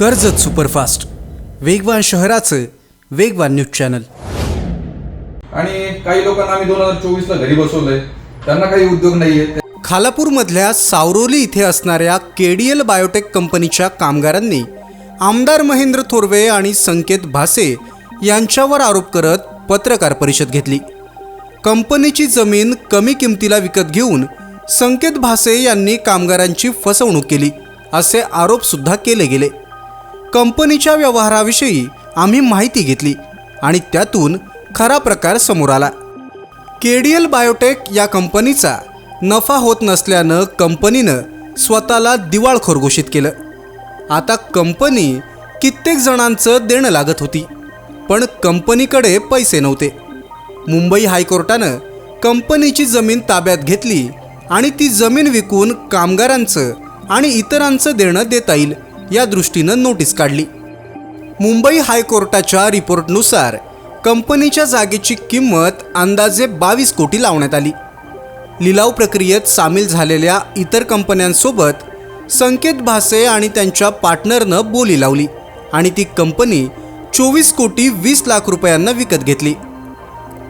Karjat superfast. वेगवान शहराचं वेगवान न्यूज चॅनल. आणि काही लोकांना आम्ही दोन हजार चोवीसला घरी बसवलंय. त्यांना काही उद्योग नाहीये. खालापूरमधल्या सावरोली इथे असणाऱ्या केडीएल बायोटेक कंपनीच्या कामगारांनी आमदार महेंद्र थोरवे आणि संकेत भासे यांच्यावर आरोप करत पत्रकार परिषद घेतली. कंपनीची जमीन कमी किमतीला विकत घेऊन संकेत भासे यांनी कामगारांची फसवणूक केली असे आरोपसुद्धा केले गेले. कंपनीच्या व्यवहाराविषयी आम्ही माहिती घेतली आणि त्यातून खरा प्रकार समोर आला. केडीएल बायोटेक या कंपनीचा नफा होत नसल्यानं कंपनीनं स्वतःला दिवाळखोर घोषित केलं. आता कंपनी कित्येक जणांचं देणं लागत होती पण कंपनीकडे पैसे नव्हते. मुंबई हायकोर्टानं कंपनीची जमीन ताब्यात घेतली आणि ती जमीन विकून कामगारांचं आणि इतरांचं देणं देता येईल. या दृष्टीनं नोटीस काढली. मुंबई हायकोर्टाच्या रिपोर्टनुसार कंपनीच्या जागेची किंमत अंदाजे बावीस कोटी लावण्यात आली. लिलाव प्रक्रियेत सामील झालेल्या इतर कंपन्यांसोबत संकेत भासे आणि त्यांच्या पार्टनरनं बोली लावली आणि ती कंपनी चोवीस कोटी वीस लाख रुपयांना विकत घेतली.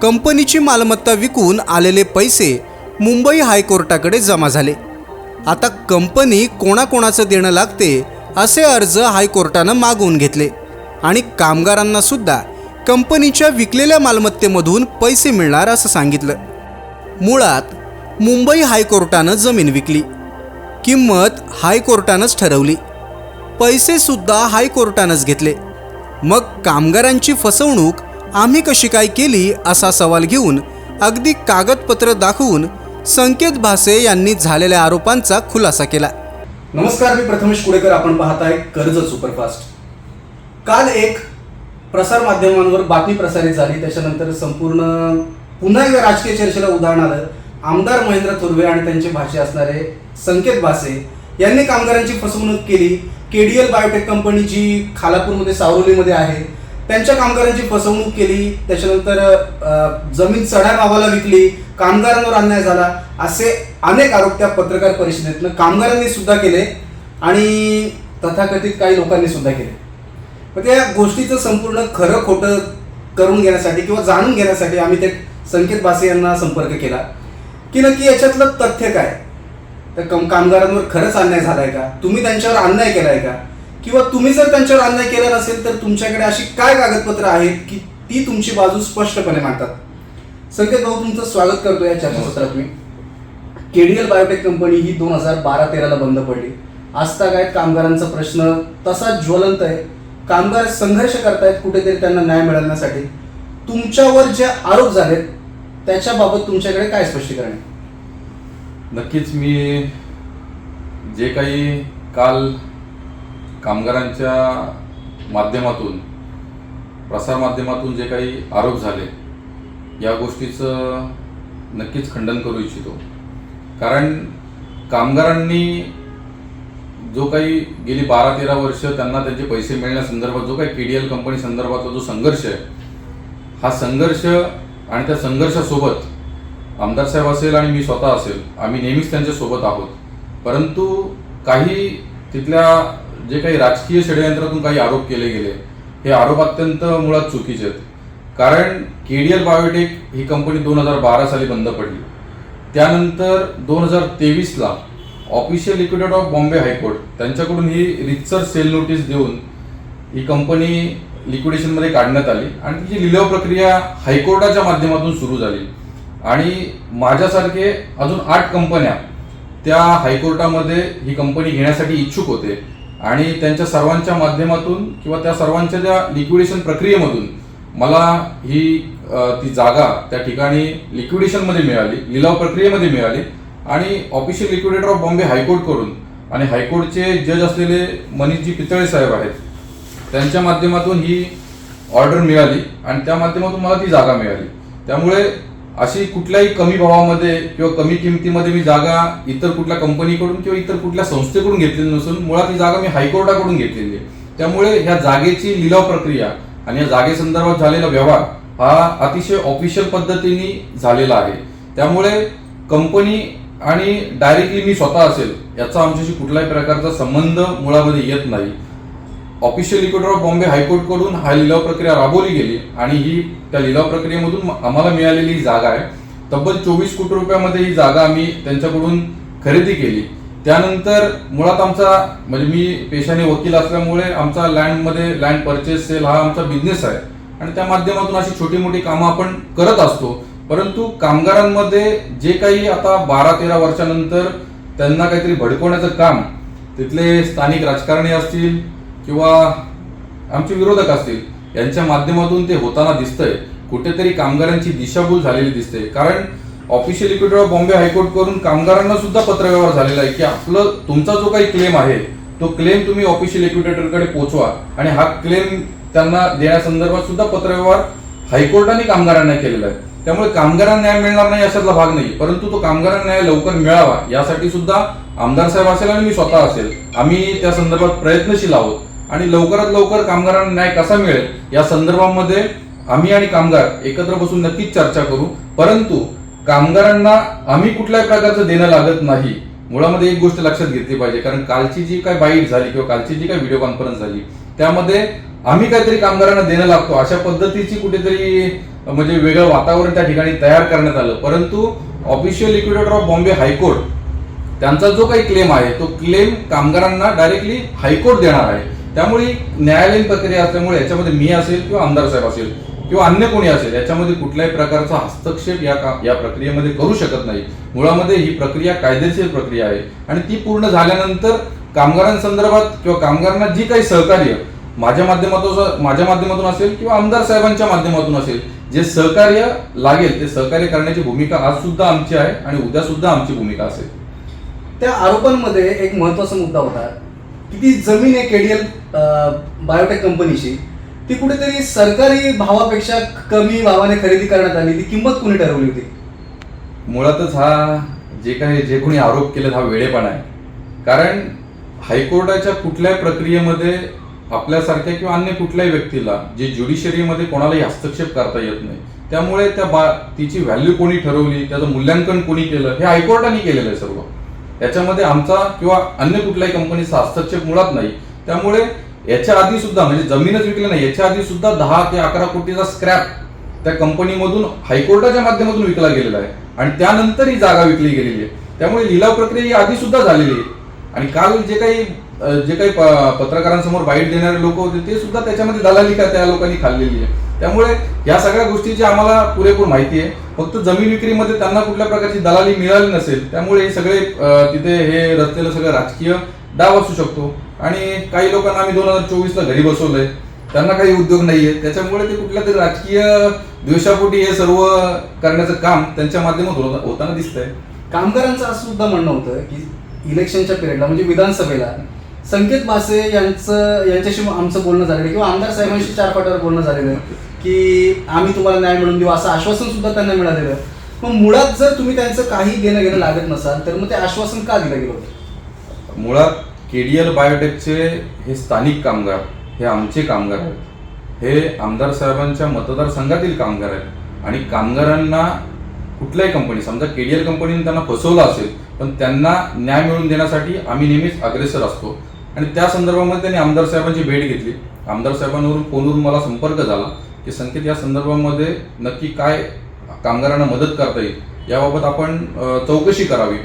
कंपनीची मालमत्ता विकून आलेले पैसे मुंबई हायकोर्टाकडे जमा झाले. आता कंपनी कोणाकोणाचं देणं लागते असे अर्ज हायकोर्टानं मागवून घेतले. आणि कामगारांना सुद्धा कंपनीच्या विकलेल्या मालमत्तेमधून पैसे मिळणार असं सांगितलं. मुळात मुंबई हायकोर्टानं जमीन विकली. किंमत हायकोर्टानंच ठरवली. पैसेसुद्धा हायकोर्टानंच घेतले. मग कामगारांची फसवणूक आम्ही कशी काय केली असा सवाल घेऊन अगदी कागदपत्र दाखवून संकेत भासे यांनी झालेल्या आरोपांचा खुलासा केला. नमस्कार मी प्रथमेश कुडेकर. आपण पाहताय कर्ज सुपरफास्ट. काल एक प्रसार माध्यमांवर बातमी प्रसारित झाली. त्याच्यानंतर संपूर्ण पुन्हा एकदा राजकीय चर्चेला उदाहरण आलं. आमदार महेंद्र थुर्वे आणि त्यांचे भाषे असणारे संकेत भासे यांनी कामगारांची फसवणूक केली. केडीएल बायोटेक कंपनी जी खालापूरमध्ये सावरोलीमध्ये आहे त्यांच्या कामगारांची फसवणूक केली. त्याच्यानंतर जमीन चढ्या भावाला विकली कामगारांवर अन्याय झाला. असे अनेक आरोप त्या पत्रकार परिषदेतनं कामगारांनी सुद्धा केले आणि तथाकथित काही लोकांनी सुद्धा केले. पण त्या गोष्टीचं संपूर्ण खरं खोटं करून घेण्यासाठी किंवा जाणून घेण्यासाठी आम्ही ते संकेत बासे यांना संपर्क केला. की नक्की याच्यातलं तथ्य काय? तर कम कामगारांवर खरंच अन्याय झालाय का? तुम्ही त्यांच्यावर अन्याय केलाय का? किंवा तुम्ही जर त्यांच्यावर अन्याय केला नसेल तर तुमच्याकडे अशी काय कागदपत्र आहेत की ती तुमची बाजू स्पष्टपणे मांडतात? संकेत भाऊ तुमचं स्वागत करतो या चर्चासत्रात मी. केडीएल बायोटेक कंपनी ही दोन हजार बारा तेराला बंद पडली. आजता काय कामगारांचा प्रश्न तसाच ज्वलंत आहे. कामगार संघर्ष करतायत कुठेतरी त्यांना न्याय मिळवण्यासाठी. तुमच्यावर जे आरोप झालेत त्याच्याबाबत तुमच्याकडे काय स्पष्टीकरण आहे? नक्कीच मी जे काही काल कामगारांच्या माध्यमातून प्रसारमाध्यमातून जे काही आरोप झाले या गोष्टीचं नक्कीच खंडन करू इच्छितो. कारण कामगारांनी जो काही गेली बारा तेरा वर्ष त्यांना त्यांचे पैसे मिळण्यासंदर्भात जो काही के डी एल कंपनी संदर्भातला जो संघर्ष आहे हा संघर्ष आणि त्या संघर्षासोबत आमदार साहेब असेल आणि मी स्वतः असेल आम्ही नेहमीच त्यांच्यासोबत आहोत. परंतु काही तिथल्या जे काही राजकीय षडयंत्रातून काही आरोप केले गेले हे आरोप अत्यंत मुळात चुकीचे आहेत. कारण केडीएल बायोटेक ही कंपनी दोन हजार बारा साली बंद पडली. त्यानंतर दोन हजार तेवीसला official liquidate of Bombay high court त्यांच्याकडून ही रितसर सेल नोटीस देऊन ही कंपनी लिक्विडेशनमध्ये काढण्यात आली आणि तिची लिलाव प्रक्रिया हायकोर्टाच्या माध्यमातून सुरू झाली. आणि माझ्यासारखे अजून आठ कंपन्या त्या हायकोर्टामध्ये ही कंपनी घेण्यासाठी इच्छुक होते आणि त्यांच्या सर्वांच्या माध्यमातून किंवा त्या सर्वांच्या ज्या लिक्विडेशन प्रक्रियेमधून मला ही ती जागा त्या ठिकाणी लिक्विडेशनमध्ये मिळाली लिलाव प्रक्रियेमध्ये मिळाली आणि ऑफिशियल लिक्विडेटर ऑफ बॉम्बे हायकोर्टकडून आणि हायकोर्टचे जज असलेले मनीषजी पितळे साहेब आहेत त्यांच्या माध्यमातून ही ऑर्डर मिळाली आणि त्या माध्यमातून मला ती जागा मिळाली. त्यामुळे अशी कुठल्याही कमी भावामध्ये किंवा कमी किमतीमध्ये मी जागा इतर कुठल्या कंपनीकडून किंवा इतर कुठल्या संस्थेकडून घेतलेली नसून मुळात ही जागा मी हायकोर्टाकडून घेतलेली आहे. त्यामुळे ह्या जागेची लिलाव प्रक्रिया आणि या जागेसंदर्भात झालेला व्यवहार हा अतिशय ऑफिशियल पद्धतीने झालेला आहे. त्यामुळे कंपनी आणि डायरेक्टली मी स्वतः असेल याचा आमच्याशी कुठल्याही प्रकारचा संबंध मुळामध्ये येत नाही. ऑफिशियल इक्वेटर ऑफ बॉम्बे हायकोर्टकडून हा लिलाव प्रक्रिया राबवली गेली आणि ही त्या लिलाव प्रक्रियेमधून आम्हाला मिळालेली ही जागा आहे. तब्बल चोवीस कोटी रुपयामध्ये ही जागा आम्ही त्यांच्याकडून खरेदी केली. त्यानंतर मुळात आमचा म्हणजे मी पेशाने वकील असल्यामुळे आमचा लँडमध्ये लँड परचेस सेल हा आमचा बिझनेस आहे. आणि त्या माध्यमातून अशी छोटी मोठी कामं आपण करत असतो. परंतु कामगारांमध्ये जे काही आता बारा तेरा वर्षानंतर त्यांना काहीतरी भडकवण्याचं काम तिथले स्थानिक राजकारणी असतील किंवा आमचे विरोधक असतील यांच्या माध्यमातून ते होताना दिसतंय. कुठेतरी कामगारांची दिशाभूल झालेली दिसते. कारण official liquidator of Bombay high court करून कामगारांना सुद्धा पत्रव्यवहार झालेला आहे की आपलं तुमचा जो काही क्लेम आहे तो क्लेम तुम्ही ऑफिशियल इक्विटेटरकडे पोहोचवा आणि हा क्लेम त्यांना देण्यासंदर्भात सुद्धा पत्रव्यवहार हायकोर्टाने कामगारांना केलेला आहे. त्यामुळे कामगारांना न्याय मिळणार नाही अशातला भाग नाही परंतु तो कामगारांना न्याय लवकर मिळावा यासाठी सुद्धा आमदार साहेब असेल आणि मी स्वतः असेल. आम्ही त्या संदर्भात प्रयत्नशील आहोत. आणि लवकरात लवकर कामगारांना न्याय कसा मिळेल या संदर्भामध्ये आम्ही आणि कामगार एकत्र बसून नक्कीच चर्चा करू. परंतु कामगारांना आम्ही कुठल्याही प्रकारचं देणं लागत नाही. मुळामध्ये एक गोष्ट लक्षात घेतली पाहिजे कारण कालची जी काय बाईट झाली किंवा कालची जी काय व्हिडिओ कॉन्फरन्स झाली त्यामध्ये आम्ही काहीतरी कामगारांना देणं लागतो. अशा पद्धतीची कुठेतरी म्हणजे वेगळं वातावरण त्या ठिकाणी तयार करण्यात आलं. परंतु official liquidator of Bombay high court त्यांचा जो काही क्लेम आहे तो क्लेम कामगारांना डायरेक्टली हायकोर्ट देणार आहे. त्यामुळे न्यायालयीन प्रक्रिया असल्यामुळे याच्यामध्ये मी असेल किंवा आमदार साहेब असेल किंवा अन्य कोणी असेल याच्यामध्ये कुठल्याही प्रकारचा हस्तक्षेप या का या प्रक्रियेमध्ये करू शकत नाही. मुळामध्ये ही प्रक्रिया कायदेशीर प्रक्रिया आहे आणि ती पूर्ण झाल्यानंतर कामगारांसंदर्भात किंवा कामगारांना जी काही सहकार्य माझ्या माध्यमातून माझ्या माध्यमातून असेल किंवा आमदार साहेबांच्या माध्यमातून असेल जे सहकार्य लागेल ते सहकार्य करण्याची भूमिका आज सुद्धा आमची आहे आणि उद्या सुद्धा आमची भूमिका असेल. त्या आरोपांमध्ये एक महत्त्वाचा मुद्दा होता. की ती जमीन आहे केडीएल बायोटेक कंपनीची ती कुठेतरी सरकारी भावापेक्षा कमी भावाने खरेदी करण्यात आली. ती किंमत कुणी ठरवली होती? मुळातच हा जे काही जे कोणी आरोप केलेत हा वेळेपणा आहे. कारण हायकोर्टाच्या कुठल्याही प्रक्रियेमध्ये आपल्यासारख्या किंवा अन्य कुठल्याही व्यक्तीला जे ज्युडिशरीमध्ये कोणालाही हस्तक्षेप करता येत नाही त्यामुळे त्या बा तिची व्हॅल्यू कोणी ठरवली त्याचं मूल्यांकन कोणी केलं हे हायकोर्टाने केलेलं आहे सर्व. याच्यामध्ये आमचा किंवा अन्य कुठल्याही कंपनीचा हस्तक्षेप मुळात नाही. त्यामुळे याच्या आधी सुद्धा म्हणजे जमीनच विकली नाही याच्या आधी सुद्धा दहा ते अकरा कोटीचा स्क्रॅप त्या कंपनीमधून हायकोर्टाच्या माध्यमातून विकला गेलेला आहे. आणि त्यानंतर ही जागा विकली गेलेली आहे. त्यामुळे लिलाव प्रक्रिया ही आधी सुद्धा झालेली आहे. आणि काल जे काही जे काही प- पत्रकारांसमोर बाईट देणारे लोक होते ते सुद्धा त्याच्यामध्ये दलाली का त्या लोकांनी खाल्लेली आहे. त्यामुळे या सगळ्या गोष्टीची आम्हाला पुरेपूर माहिती आहे. फक्त जमीन विक्रीमध्ये त्यांना कुठल्या प्रकारची दलाली मिळाली नसेल त्यामुळे हे सगळे तिथे हे रचलेलं सगळं राजकीय डाव असू शकतो. आणि काही लोकांना आम्ही दोन हजार चोवीसला घरी बसवलंय. त्यांना काही उद्योग नाहीये. त्याच्यामुळे ते कुठल्या तरी राजकीय द्वेषापोटी हे सर्व करण्याचं काम त्यांच्या माध्यमातून होता- होताना दिसतंय. कामगारांचं असं सुद्धा म्हणणं होतं की इलेक्शनच्या पिरियडला म्हणजे विधानसभेला संकेत भासे यांचं यांच्याशी आमचं बोलणं झालेलं आहे किंवा आमदार साहेबांशी चार पाठावर बोलणं झालेलं आहे की आम्ही तुम्हाला न्याय मिळवून देऊ असं आश्वासन सुद्धा त्यांना मिळालेलं आहे. मग मुळात जर तुम्ही त्यांचं काही देणं घेणं लागत नसाल तर मग ते आश्वासन का दिलं गेलं होतं? मुळात केडीएल बायोटेकचे हे स्थानिक कामगार हे आमचे कामगार आहेत. हे आमदार साहेबांच्या मतदारसंघातील कामगार आहेत. आणि कामगारांना कुठल्याही कंपनी समजा केडीएल कंपनीने त्यांना फसवलं असेल पण त्यांना न्याय मिळवून देण्यासाठी आम्ही नेहमीच अग्रेसर असतो. आणि त्या संदर्भामध्ये त्यांनी आमदार साहेबांची भेट घेतली. आमदार साहेबांवरून फोनवरून मला संपर्क झाला की संकेत या संदर्भामध्ये नक्की काय कामगारांना मदत करता येईल? याबाबत आपण चौकशी करावी.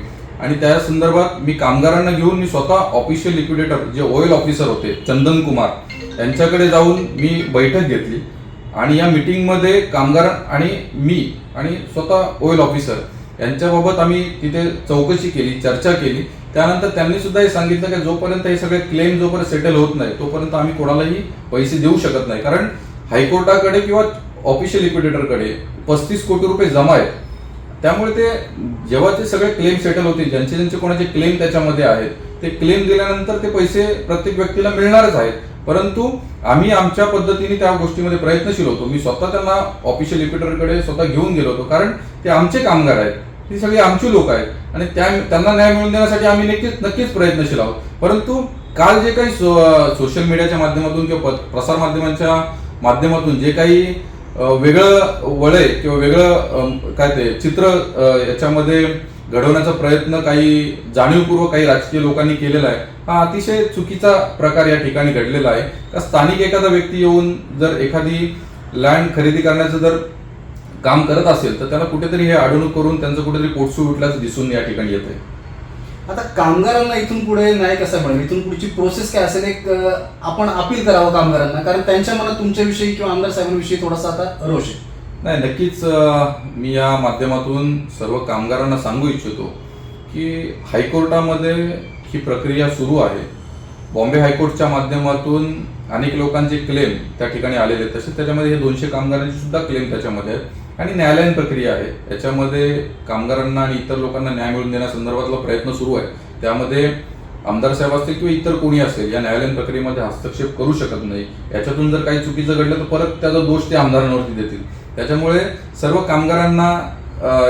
आणि त्या संदर्भात मी कामगारांना घेऊन मी स्वतः ऑफिशियल लिक्विडेटर जे ऑइल ऑफिसर होते चंदन कुमार यांच्याकडे जाऊन मी बैठक घेतली. आणि या मिटिंगमध्ये कामगार आणि मी आणि स्वतः ऑइल ऑफिसर यांच्याबाबत आम्ही तिथे चौकशी केली चर्चा केली. त्यानंतर त्यांनी सुद्धा हे सांगितलं की जोपर्यंत हे सगळे क्लेम जोपर्यंत सेटल होत नाही तोपर्यंत आम्ही कोणालाही पैसे देऊ शकत नाही. कारण हायकोर्टाकडे किंवा ऑफिशियल लिक्विडेटरकडे पस्तीस कोटी रुपये जमा आहेत. त्यामुळे ते जेव्हा ते सगळे क्लेम सेटल होतील ज्यांचे ज्यांचे कोणाचे क्लेम त्याच्यामध्ये आहेत ते क्लेम दिल्यानंतर ते पैसे प्रत्येक व्यक्तीला मिळणारच आहेत. परंतु आम्ही आमच्या पद्धतीने त्या गोष्टीमध्ये प्रयत्नशील होतो. मी स्वतः त्यांना ऑफिशियल लिपिटरकडे स्वतः घेऊन गेलो होतो. कारण ते आमचे कामगार आहेत. ती सगळी आमची लोक आहेत. आणि त्या त्यांना न्याय मिळवून देण्यासाठी आम्ही नक्कीच नक्कीच प्रयत्नशील आहोत. परंतु काल जे काही सो, सोशल मीडियाच्या माध्यमातून किंवा प्रसार माध्यमांच्या माध्यमातून जे काही वेगळं वळय किंवा वेगळं काय ते चित्र याच्यामध्ये घडवण्याचा प्रयत्न काही जाणीवपूर्वक काही राजकीय लोकांनी केलेला आहे. हा अतिशय चुकीचा प्रकार या ठिकाणी घडलेला आहे. का स्थानिक एखादा व्यक्ती येऊन जर एखादी लँड खरेदी करण्याचं जर काम करत असेल तर त्याला कुठेतरी हे अडवणूक करून त्यांचं कुठेतरी पोटसू उठल्याचं दिसून या ठिकाणी येत आहे आता कामगारांना इथून पुढे न्याय कसा मिळेल? इथून पुढची प्रोसेस काय असेल? एक आपण अपील करावं कामगारांना. कारण त्यांच्या मनात तुमच्याविषयी किंवा आमदार साहेबांविषयी थोडासा आता रोष आहे. नाही नक्कीच मी या माध्यमातून सर्व कामगारांना सांगू इच्छितो की हायकोर्टामध्ये ही प्रक्रिया सुरू आहे. बॉम्बे हायकोर्टच्या माध्यमातून अनेक लोकांचे क्लेम त्या ठिकाणी आलेले आहेत. तसेच त्याच्यामध्ये हे दोनशे कामगारांचे सुद्धा क्लेम त्याच्यामध्ये आहेत. आणि न्यायालयीन प्रक्रिया आहे. याच्यामध्ये कामगारांना आणि इतर लोकांना न्याय मिळवून देण्यासंदर्भातला प्रयत्न सुरू आहे. त्यामध्ये आमदार साहेब असतील किंवा इतर कोणी असेल या न्यायालयीन प्रक्रियेमध्ये हस्तक्षेप करू शकत नाही. याच्यातून जर काही चुकीचं घडलं तर परत त्याचा दोष ते आमदारांवरती देतील. त्याच्यामुळे सर्व कामगारांना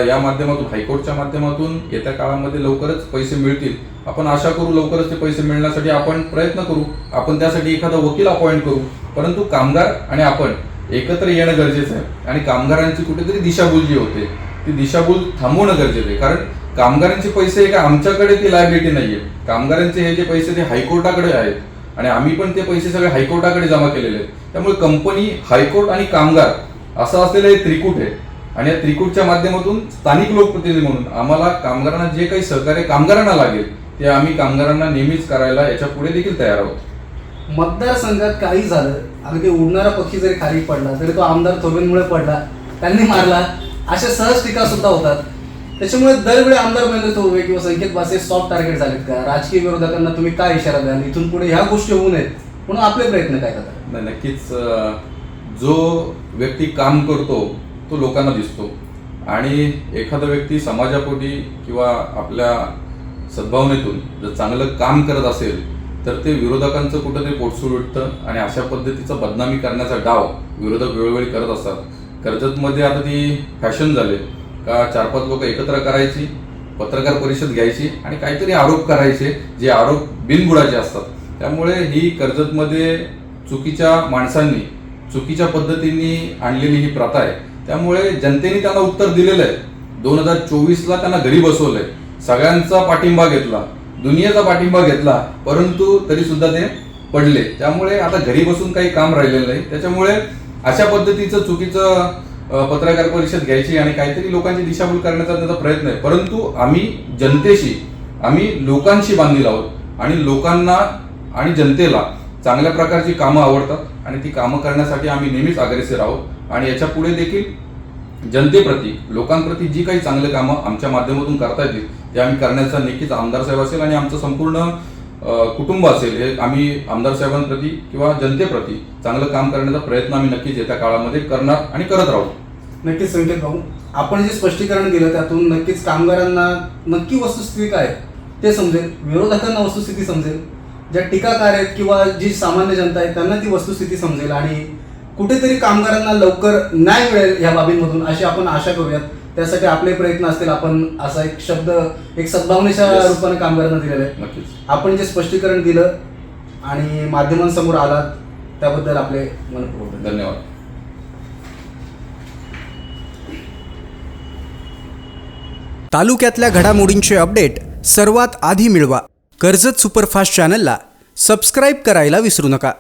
या माध्यमातून हायकोर्टच्या माध्यमातून येत्या काळामध्ये लवकरच पैसे मिळतील. आपण आशा करू लवकरच ते पैसे मिळण्यासाठी आपण प्रयत्न करू. आपण त्यासाठी एखादा वकील अपॉइंट करू. परंतु कामगार आणि आपण एकत्र येणं गरजेचं आहे. आणि कामगारांची कुठेतरी दिशाभूल जी होते. ती दिशाभूल थांबवणं गरजेचं आहे. कारण कामगारांचे पैसे हे काय आमच्याकडे ती लायबिलिटी नाहीये. कामगारांचे हे जे पैसे ते हायकोर्टाकडे आहेत. आणि आम्ही पण ते पैसे सगळे हायकोर्टाकडे जमा केलेले आहेत. त्यामुळे कंपनी हायकोर्ट आणि कामगार असं असलेलं हे त्रिकूट आहे. आणि या त्रिकूटच्या माध्यमातून स्थानिक लोकप्रतिनिधी म्हणून आम्हाला कामगारांना जे काही सहकार्य कामगारांना लागेल ते आम्ही कामगारांना नेहमीच करायला याच्यापुढे देखील तयार आहोत. मतदारसंघात काही झालं अगदी उडणारा पक्षी जरी खाली पडला तरी तो आमदार थोबेंमुळे पडला त्यांनी मारला अशा सहज टीका सुद्धा होतात. त्याच्यामुळे दरवेळी आमदार महेंद्र थोरवे किंवा संकेत बासे सॉफ्ट टार्गेट झालेत का? राजकीय विरोधकांना तुम्ही काय इशारा द्याल? इथून पुढे ह्या गोष्टी होऊ नयेत. म्हणून आपले प्रयत्न काय करतात नाही नक्कीच जो व्यक्ती काम करतो तो लोकांना दिसतो. आणि एखादा व्यक्ती समाजापोटी किंवा आपल्या सद्भावनेतून जर चांगलं काम करत असेल तर ते विरोधकांचं कुठंतरी पोटसूड उठतं आणि अशा पद्धतीचा बदनामी करण्याचा डाव विरोधक वेळोवेळी करत असतात. कर्जतमध्ये आता ती फॅशन झाले. का चार पाच लोक एकत्र करायची पत्रकार परिषद घ्यायची आणि काहीतरी आरोप करायचे जे आरोप बिनबुडाचे असतात. त्यामुळे ही कर्जतमध्ये चुकीच्या माणसांनी चुकीच्या पद्धतीने आणलेली ही प्रथा आहे. त्यामुळे जनतेने त्यांना उत्तर दिलेलं आहे. दोन हजार चोवीसला त्यांना घरी बसवलंय. सगळ्यांचा पाठिंबा घेतला. दुनियेचा पाठिंबा घेतला परंतु तरी सुद्धा ते पडले. त्यामुळे आता घरी बसून काही काम राहिलेलं नाही. त्याच्यामुळे अशा पद्धतीचं चुकीचं पत्रकार परिषद घ्यायची आणि काहीतरी लोकांची दिशाभूल करण्याचा त्याचा प्रयत्न आहे. परंतु आम्ही जनतेशी आम्ही लोकांशी बांधील आहोत आणि लोकांना आणि जनतेला चांगल्या प्रकारची कामं आवडतात आणि ती कामं करण्यासाठी आम्ही नेहमीच अग्रेसर आहोत. आणि याच्यापुढे देखील जनतेप्रती लोकांप्रती जी काही चांगली कामं आमच्या माध्यमातून करता येतील ते आम्ही करण्याचा नक्कीच आमदार साहेब असेल आणि आमचं संपूर्ण कुटुंब असेल हे आम्ही आमदार साहेबांप्रती किंवा जनतेप्रती चांगलं काम करण्याचा प्रयत्न आम्ही नक्कीच येत्या काळामध्ये करणार आणि करत राहू. नक्कीच संकेत भाऊ आपण जे स्पष्टीकरण दिलं त्यातून नक्कीच कामगारांना नक्की वस्तुस्थिती काय आहे ते समजेल विरोधकांना वस्तुस्थिती समजेल ज्या टीकाकार आहेत किंवा जी सामान्य जनता आहे त्यांना ती वस्तुस्थिती समजेल आणि कुठेतरी कामगारांना लवकर न्याय मिळेल ह्या बाबींमधून अशी आपण आशा करूयात. त्यासाठी आपले प्रयत्न असतील आपण असा एक शब्द एक सद्भावनेच्या Yes. रूपाने कामगारांना दिलेला आहे. नक्कीच. आपण जे स्पष्टीकरण दिलं आणि माध्यमांसमोर आलात त्याबद्दल आपले मनपूर्वक धन्यवाद. धन्यवाद. तालुक्यातल्या घडामोडींचे अपडेट सर्वात आधी मिळवा. कर्जत सुपरफास्ट चॅनलला सबस्क्राईब करायला विसरू नका.